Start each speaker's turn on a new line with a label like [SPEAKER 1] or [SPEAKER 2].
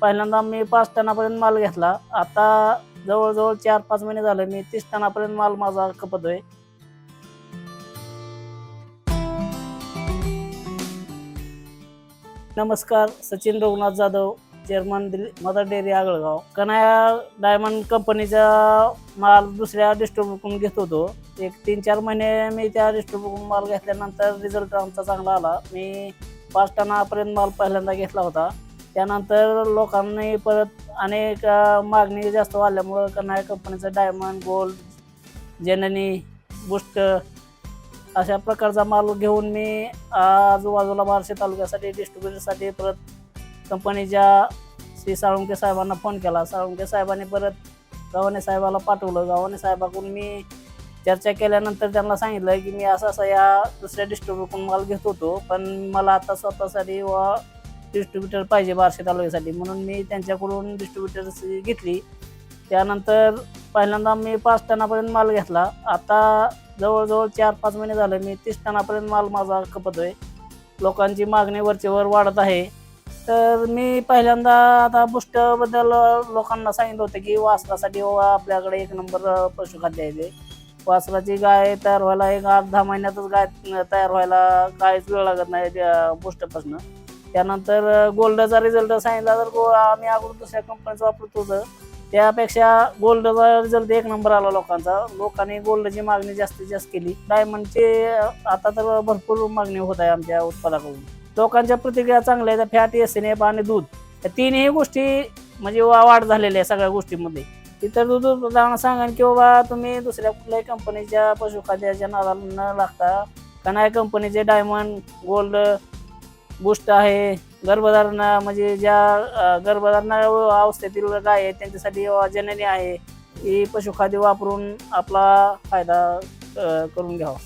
[SPEAKER 1] पहिल्यांदा मी पाच टनापर्यंत माल घेतला. आता जवळजवळ चार पाच महिने झाले मी तीस टनापर्यंत माल माझा खपतोय. नमस्कार Sachin Raghunath Jadhav chairman mother dairy Agalgaon. Kanaya diamond कंपनीचा माल दुसऱ्या डिस्ट्रीब्युटकडून घेत होतो. एक तीन चार महिने मी त्या डिस्ट्रीब्युटकडून माल घेतल्यानंतर रिझल्ट आमचा चांगला आला. मी पाच टनापर्यंत माल पहिल्यांदा घेतला होता. त्यानंतर लोकांनी परत अनेक मागणी जास्त वाढल्यामुळं कनाया कंपनीचं डायमंड गोल्ड जननी बुस्ट अशा प्रकारचा माल घेऊन मी आजूबाजूला बार्शी तालुक्यासाठी डिस्ट्रीब्युटरसाठी परत कंपनीच्या श्री साळुंके साहेबांना फोन केला. साळुंके साहेबांनी परत गव्हाणे साहेबाला पाठवलं. गव्हाणे साहेबाकडून मी चर्चा केल्यानंतर त्यांना सांगितलं की मी असं असं या दुसऱ्या डिस्ट्रीब्युटरकडून माल घेत होतो. पण मला आता स्वतःसाठी व डिस्ट्रीब्युटर पाहिजे बार्शी तालुक्यासाठी. म्हणून मी त्यांच्याकडून डिस्ट्रीब्युटर्स घेतली. त्यानंतर पहिल्यांदा मी पाच टनापर्यंत माल घेतला. आता जवळजवळ चार पाच महिने झाले मी तीस टनापर्यंत माल माझा खपतोय. लोकांची मागणी वरचेवर वाढत आहे. तर मी पहिल्यांदा आता बुस्टबद्दल लोकांना सांगितलं होतं की वासरासाठी बाबा आपल्याकडे एक नंबर पशुखाद्य आहे ते. वासराची गाय तयार व्हायला एक आठ दहा महिन्यातच गाय तयार व्हायला काहीच वेळ लागत नाही त्या त्यानंतर गोल्डचा रिझल्ट सांगितला तर गो आम्ही अगोदर दुसऱ्या कंपनीचं वापरत होतं. त्यापेक्षा गोल्डचा रिझल्ट एक नंबर आला लोकांचा. लोकांनी गोल्डची मागणी जास्तीत जास्त केली. डायमंडची आता तर भरपूर मागणी होत आहे आमच्या उत्पादकाकडून. लोकांच्या प्रतिक्रिया चांगल्या आहेत. फॅट एसनेप आणि दूध. या तीनही गोष्टी म्हणजे वा- वाढ झालेल्या आहे सगळ्या गोष्टींमध्ये. इतर दूध उत्पादकांना सांगा की बाबा तुम्ही दुसऱ्या कुठल्याही कंपनीच्या पशुखाद्याच्या नादाला न लागता कनाय कंपनीचे डायमंड गोल्ड गोष्ट आहे. गर्भधारणा म्हणजे ज्या गर्भधारणा अवस्थेतील गाय आहे त्यांच्यासाठी जननी आहे. ही पशुखाद्य वापरून आपला फायदा करून घ्यावा.